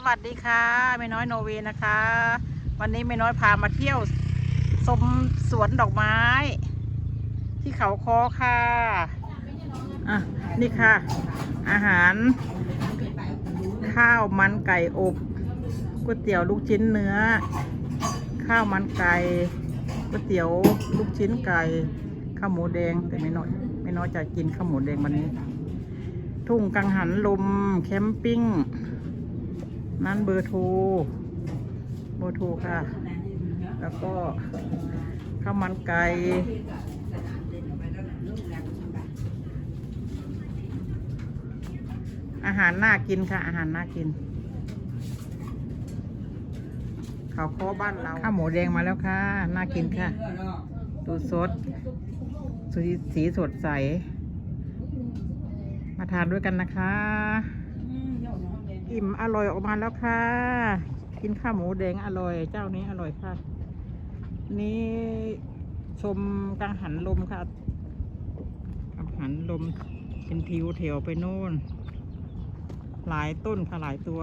สวัสดีค่ะแม่น้อยโนเวนะคะ วันนี้แม่น้อยพามาเที่ยวชมสวนดอกไม้ ที่เขาคอค่ะ อะ นี่ค่ะ อาหาร ข้าวมันไก่อบก๋วยเตี๋ยวลูกชิ้นเนื้อ ข้าวมันไก่ก๋วยเตี๋ยวลูกชิ้นไก่ข้าวหมูแดงแต่ไม่น้อยไม่น้อยจะกินข้าวหมูแดงวันนี้ ทุ่งกังหันลมแคมปิ้ง นั่นเบอร์โทรเบอร์โทรค่ะ แล้วก็ข้าวมันไก่อาหารน่ากินค่ะ อาหารน่ากินข้าวโคบ้านเราข้าวหมูแดงมาแล้วค่ะ น่ากินค่ะ ดูสดสีสีสดใส มาทานด้วยกันนะคะ อิ่มอร่อยออกมาแล้วค่ะ กินข้าวหมูแดงอร่อย เจ้านี้อร่อยค่ะ นี่ชมกังหันลมค่ะกังหันลมเป็นทิวแถวไปโน่น หลายต้นค่ะหลายตัว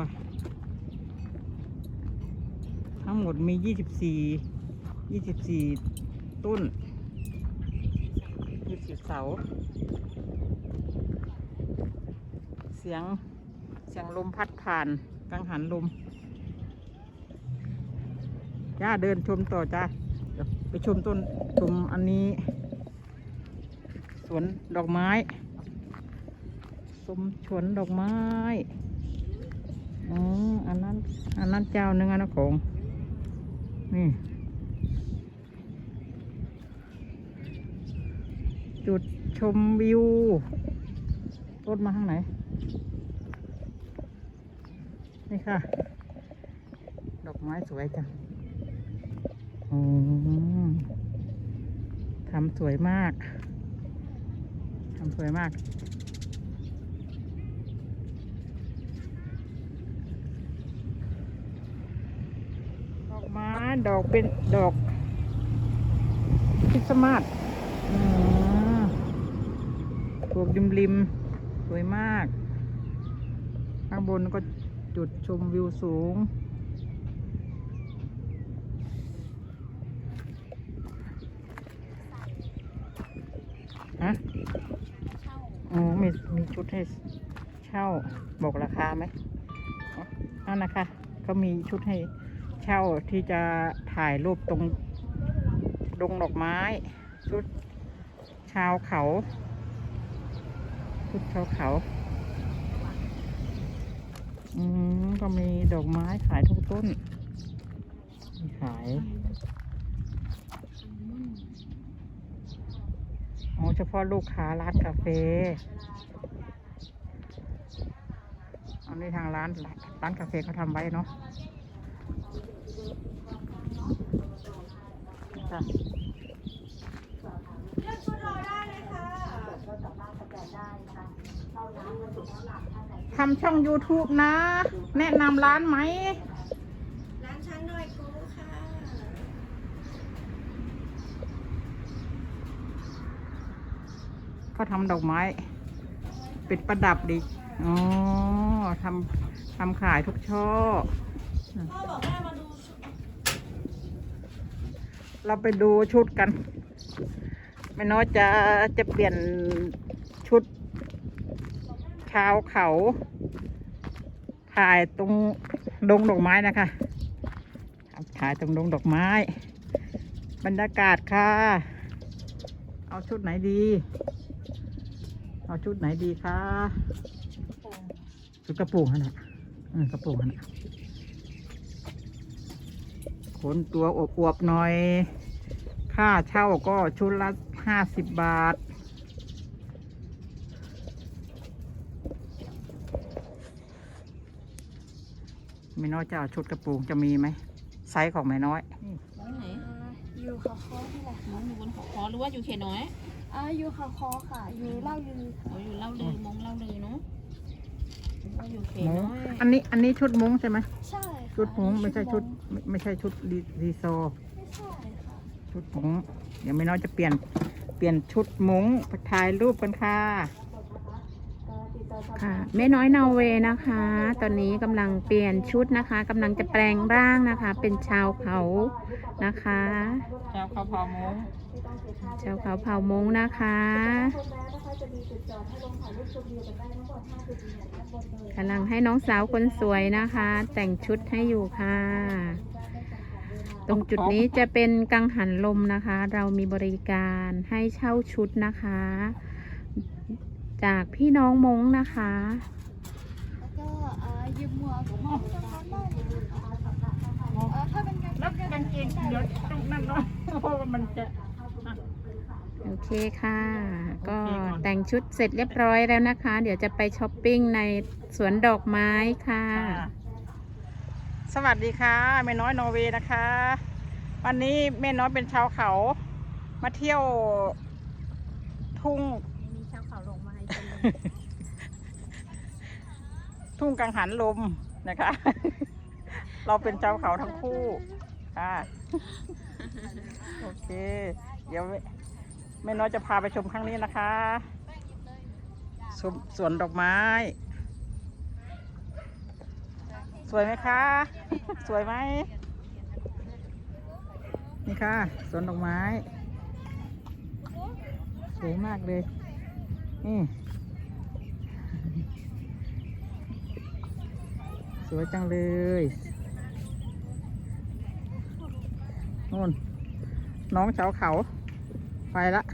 ทั้งหมดมียี่สิบสี่ยี่สิบสี่ต้นยี่สิบเสา เสียง เสียงลมพัดผ่านกังหันลมจ้าเดินชมต่อจ้าเดี๋ยวไปชมต้นชมอันนี้ สวนดอกไม้ชมสวนดอกไม้อ๋ออันนั้นอันนั้นเจ้าหนึ่งอันนั้นของ นี่ จุดชมวิวรถมาทางไหน นี่ค่ะ ดอกไม้สวยจังอืมทำสวยมาก ทำสวยมาก ดอกไม้ดอกเป็นดอกคริสต์มาสอืมปลูกริมริมสวยมาก ข้างบนก็ จุดชมวิวสูง ฮะอ๋อมีมีชุดให้เช่าบอกราคาไหมอ๋อนั่นนะคะเขามีชุดให้เช่าที่จะถ่ายรูปตรงดงดอกไม้ ชุดชาวเขา ชุดชาวเขา อืมก็มีดอกไม้ขายทุกต้น ขายอ๋อเฉพาะลูกค้าร้านกาแฟอันนี้ทางร้านร้านกาแฟเขาทำไว้เนาะค่ะ ทำช่อง YouTube นะ แนะนำร้านไหม ร้านชั้น้อยกูค่ะ ก็ทำดอกไม้ปิดประดับดิ อ๋อทำทำขายทุกช่อ พ่อบอกว่ามาดูเราไปดูชุดกัน ไม่น้อยจะจะเปลี่ยนชุดาวเขาถ่ายตรงดงดอกไม้นะคะถ่ายตรงดงดอกไม้ บรรยากาศค่ะ เอาชุดไหนดี เอาชุดไหนดีคะชุดกระโปรงขนาดอืมกระโปรงนาดขนตัวอวบๆหน่อย ค่าเช่าก็ชุดละห้าสิบบาท ไม่น้อยจะเอาชุดกระโปรงจะมีไหมไซส์ของไม่น้อย น้องไหนอยู่เขาคอนี่แหละน้องอยู่บนหอคอหรือว่าอยู่เขตน้อยอ่าอยู่เขาคอค่ะ อยู่เล่ายืนโอ้อยู่เล่าลือมงเล่าลือเนาะหรือว่าอยู่เขตมุ้งน้อยอันนี้อันนี้ชุดมุ้งใช่ไหมใช่ค่ะชุดมุ้งไม่ใช่ชุดงไม่ไม่ใช่ชุดรีรีโซ ไม่ใช่ค่ะชุดมุ้งเดี๋ยวไม่น้อยจะเปลี่ยนเปลี่ยนชุดมุ้งไปถ่ายรูปกันค่ะก็ติดต่อ ค่ะแม่น้อยนอร์เวย์นะคะ ตอนนี้กำลังเปลี่ยนชุดนะคะกำลังจะแปลงร่างนะคะ เป็นชาวเขานะคะ ชาวเขาเผ่ามงชาวเขาเผ่ามงนะคะกำลังให้น้องสาวคนสวยนะคะ แต่งชุดให้อยู่ค่ะ ตรงจุดนี้จะเป็นกังหันลมนะคะ เรามีบริการให้เช่าชุดนะคะ จากพี่น้องมงนะคะแล้วก็อ่ายืมหมวกมองตรงนั้นได้เลยเอ่อถ้าเป็นกางแล้วกางเกงเดี๋ยวต้องนั่นเนาะเพราะว่ามันจะ โอเคค่ะ ก็โอเคก่อนแต่งชุดเสร็จเรียบร้อยแล้วนะคะ เดี๋ยวจะไปช้อปปิ้งในสวนดอกไม้ค่ะค่ะ สวัสดีค่ะแม่น้อยนอร์เวย์นะคะ วันนี้แม่น้อยเป็นชาวเขา มาเที่ยวทุ่ง ทุ่งกังหันลมนะคะ เราเป็นชาวเขาทั้งคู่ค่ะโอเค เดี๋ยวแม่น้อยจะพาไปชมครั้งนี้นะคะชมสวนดอกไม้ สวยไหมคะ สวยไหมนี่ค่ะสวนดอกไม้ สวยมากเลย นี่ วยจังเลยนู่นน้องชาวเขา ไปละ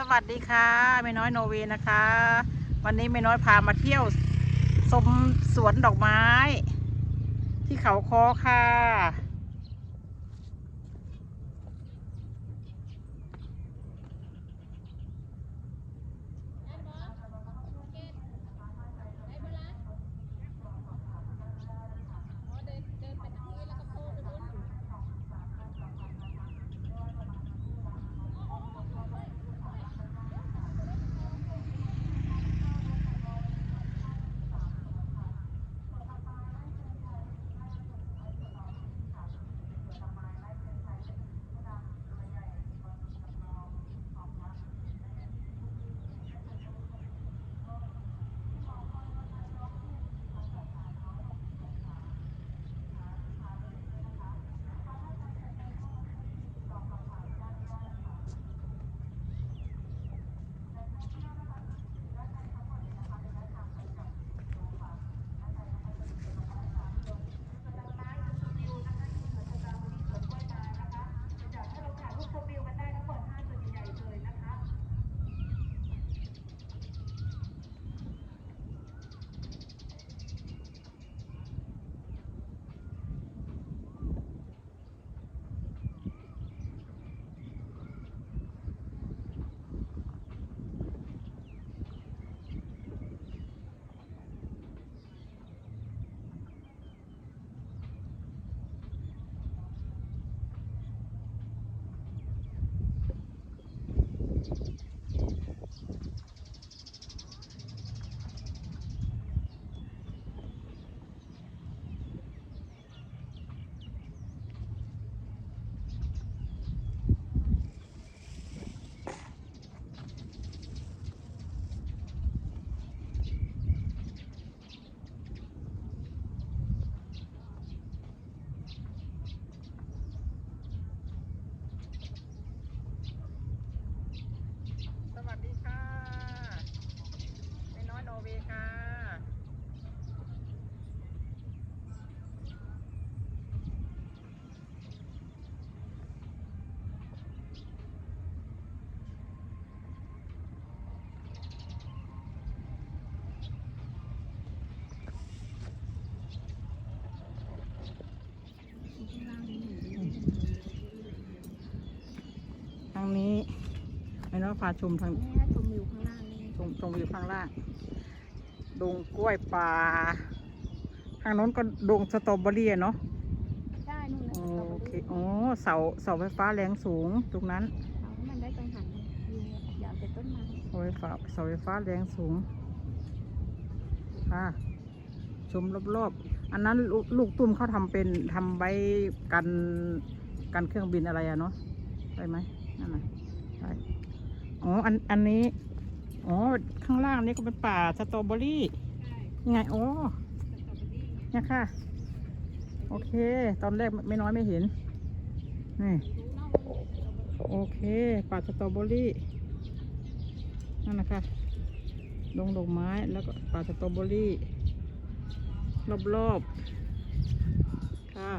สวัสดีค่ะแม่น้อยโนเวนะคะ วันนี้แม่น้อยพามาเที่ยวชมสวนดอกไม้ ที่เขาคอค่ะ พาชมทางนี่ชมวิวข้างล่างนี่ตรงตรงอยู่ข้างล่างดงกล้วยป่าทางโน้นก็ดงสตรอเบอรี่อะเนาะได้นู่นนะโอเคโอ้เสาเสาไฟฟ้าแรงสูงตรงนั้นเอาให้มันได้กังหันวิวอย่าเป็นต้นไม้เสาไฟฟ้าเสาไฟฟ้าแรงสูงค่ะชมรอบๆอันนั้นลูกลูกตุ้มเขาทำเป็นทำไว้กันกันเครื่องบินอะไรอะเนาะได้ไหมนั่นน่ะได้ อ๋อ อัน อันนี้ อ๋อ ข้างล่างนี่ก็เป็นป่าสตรอเบอรี่ยังไง อ๋อเนี่ยค่ะ โอเค ตอนแรกไม่น้อยไม่เห็น นี่ โอเค ป่าสตรอเบอรี่ นั่นนะคะดงดอกไม้ แล้วก็ป่าสตรอเบอรี่ รอบๆ ค่ะ